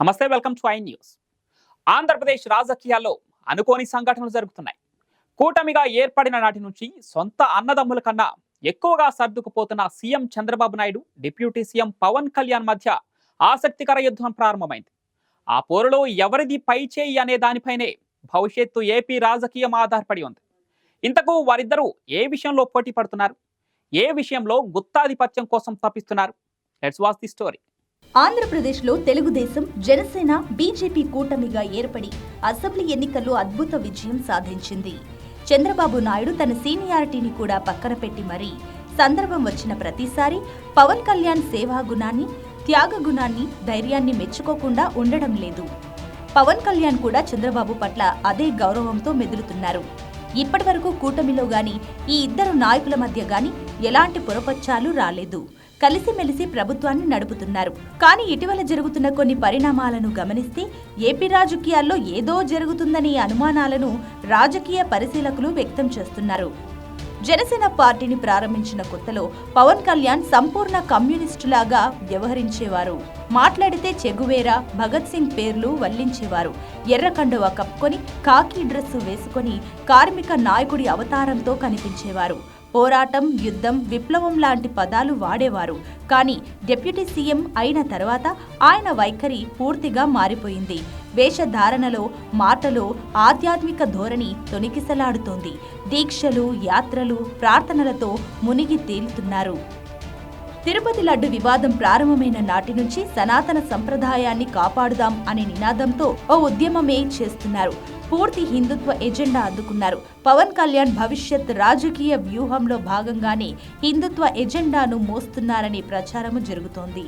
నమస్తే welcome to I news. Andhra Pradesh రాజకీయాల్లో అనుకోని సంఘటనలు జరుగుతున్నాయి. కూటమిగా ఏర్పడిన నాటి నుంచి సొంత అన్నదమ్ముల కన్నా ఎక్కువగా సర్దుకుపోతున్న CM Chandrababu Naidu deputy CM Pawan Kalyan మధ్య ఆసక్తికర యుద్ధం ప్రారంభమైంది. ఆ పోరులో ఎవరిది పై చేయి అనే దానిపైనే భవిష్యత్తు ఏపీ రాజకీయం ఆధారపడి ఉంది. ఇంతకు వారిద్దరూ ఏ విషయంలో పోటీ పడుతున్నారు? ఏ విషయంలో గుత్తాధిపత్యం కోసం తప్పిస్తున్నారు? లెట్స్ వాచ్ ది స్టోరీ ఆంధ్రప్రదేశ్లో తెలుగుదేశం జనసేన బీజేపీ కూటమిగా ఏర్పడి అసెంబ్లీ ఎన్నికల్లో అద్భుత విజయం సాధించింది. చంద్రబాబు నాయుడు తన సీనియారిటీని కూడా పక్కన పెట్టి మరీ సందర్భం వచ్చిన ప్రతిసారి పవన్ కళ్యాణ్ సేవా గుణాన్ని త్యాగ గుణాన్ని ధైర్యాన్ని మెచ్చుకోకుండా ఉండడం లేదు. పవన్ కళ్యాణ్ కూడా చంద్రబాబు పట్ల అదే గౌరవంతో మెదులుతున్నారు. ఇప్పటివరకు కూటమిలో గాని ఈ ఇద్దరు నాయకుల మధ్య గాని ఎలాంటి పొరపచ్చాలు రాలేదు. కలిసిమెలిసి ప్రభుత్వాన్ని నడుపుతున్నారు. కానీ ఇటీవల జరుగుతున్న కొన్ని పరిణామాలను గమనిస్తే ఏపీ రాజకీయాల్లో ఏదో జరుగుతుందనే అనుమానాలను రాజకీయ పరిశీలకులు వ్యక్తం చేస్తున్నారు. జనసేన పార్టీని ప్రారంభించిన కొత్తలో పవన్ కళ్యాణ్ సంపూర్ణ కమ్యూనిస్టులాగా వ్యవహరించేవారు. మాట్లాడితే చెగువేరా భగత్ సింగ్ పేర్లు వల్లించేవారు. ఎర్రకండువ కప్పుకొని కాకి డ్రెస్సు వేసుకొని కార్మిక నాయకుడి అవతారంతో కనిపించేవారు. పోరాటం యుద్ధం విప్లవం లాంటి పదాలు వాడేవారు. కానీ డిప్యూటీ సీఎం అయిన తర్వాత ఆయన వైఖరి పూర్తిగా మారిపోయింది. వేషధారణలో మాటలో ఆధ్యాత్మిక ధోరణి తొణికిసలాడుతోంది. దీక్షలు యాత్రలు ప్రార్థనలతో మునిగి తేలుతున్నారు. తిరుపతి లడ్డు వివాదం ప్రారంభమైన నాటి నుంచి సనాతన సంప్రదాయాన్ని కాపాడుదాం అనే నినాదంతో ఓ ఉద్యమమే చేస్తున్నారు. పూర్తి హిందుత్వ ఎజెండా అందుకున్నారు. పవన్ కళ్యాణ్ భవిష్యత్ రాజకీయ వ్యూహంలో భాగంగానే హిందుత్వ ఎజెండాను మోస్తున్నారనే ప్రచారము జరుగుతోంది.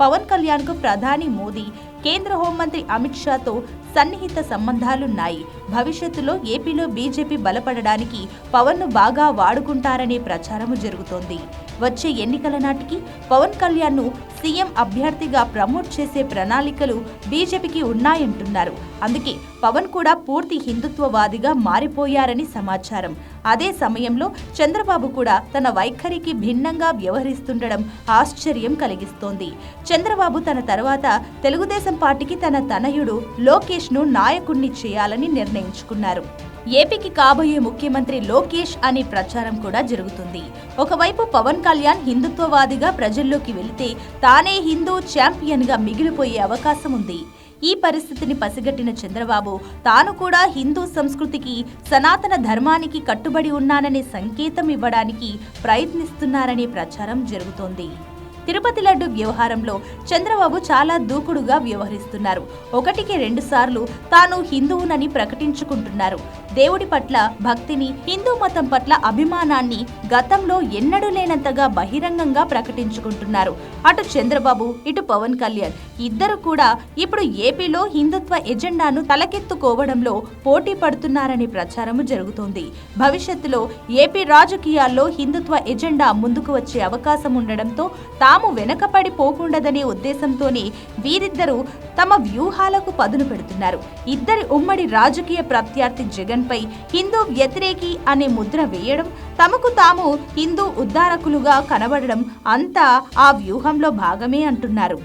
పవన్ కళ్యాణ్కు ప్రధాని మోదీ కేంద్ర హోంమంత్రి అమిత్ షాతో సన్నిహిత సంబంధాలున్నాయి. భవిష్యత్తులో ఏపీలో బీజేపీ బలపడడానికి పవన్ను బాగా వాడుకుంటారనే ప్రచారము జరుగుతోంది. వచ్చే ఎన్నికల నాటికి పవన్ కళ్యాణ్ను సీఎం అభ్యర్థిగా ప్రమోట్ చేసే ప్రణాళికలు బీజేపీకి ఉన్నాయంటున్నారు. అందుకే పవన్ కూడా పూర్తి హిందుత్వవాదిగా మారిపోయారని సమాచారం. అదే సమయంలో చంద్రబాబు కూడా తన వైఖరికి భిన్నంగా వ్యవహరిస్తుండడం ఆశ్చర్యం కలిగిస్తోంది. చంద్రబాబు తన తర్వాత తెలుగుదేశం పార్టీకి తన తనయుడు లోకేష్ను నాయకుణ్ణి చేయాలని నిర్ణయించుకున్నారు. ఏపీకి కాబోయే ముఖ్యమంత్రి లోకేష్ అనే ప్రచారం కూడా జరుగుతుంది. ఒకవైపు పవన్ కళ్యాణ్ హిందుత్వవాదిగా ప్రజల్లోకి వెళితే తానే హిందూ ఛాంపియన్గా మిగిలిపోయే అవకాశం ఉంది. ఈ పరిస్థితిని పసిగట్టిన చంద్రబాబు తాను కూడా హిందూ సంస్కృతికి సనాతన ధర్మానికి కట్టుబడి ఉన్నాననే సంకేతం ఇవ్వడానికి ప్రయత్నిస్తున్నారనే ప్రచారం జరుగుతోంది. తిరుపతి లడ్డు వ్యవహారంలో చంద్రబాబు చాలా దూకుడుగా వ్యవహరిస్తున్నారు. ఒకటికి రెండు సార్లు తాను హిందువునని ప్రకటించుకుంటున్నారు. దేవుడి పట్ల భక్తిని హిందూ మతం పట్ల అభిమానాన్ని గతంలో ఎన్నడూ లేనంతగా బహిరంగంగా ప్రకటించుకుంటున్నారు. అటు చంద్రబాబు ఇటు పవన్ కళ్యాణ్ ఇద్దరు కూడా ఇప్పుడు ఏపీలో హిందుత్వ ఎజెండాను తలకెత్తుకోవడంలో పోటీ పడుతున్నారనే ప్రచారము జరుగుతోంది. భవిష్యత్తులో ఏపీ రాజకీయాల్లో హిందుత్వ ఎజెండా ముందుకు వచ్చే అవకాశం ఉండడంతో తాము వెనకపడిపోకుండదనే ఉద్దేశంతోనే వీరిద్దరూ తమ వ్యూహాలకు పదును పెడుతున్నారు. ఇద్దరి ఉమ్మడి రాజకీయ ప్రత్యర్థి జగన్పై హిందూ వ్యతిరేకి అనే ముద్ర వేయడం తమకు తాము హిందూ ఉద్ధారకులుగా కనబడడం అంతా ఆ వ్యూహంలో భాగమే అంటున్నారు.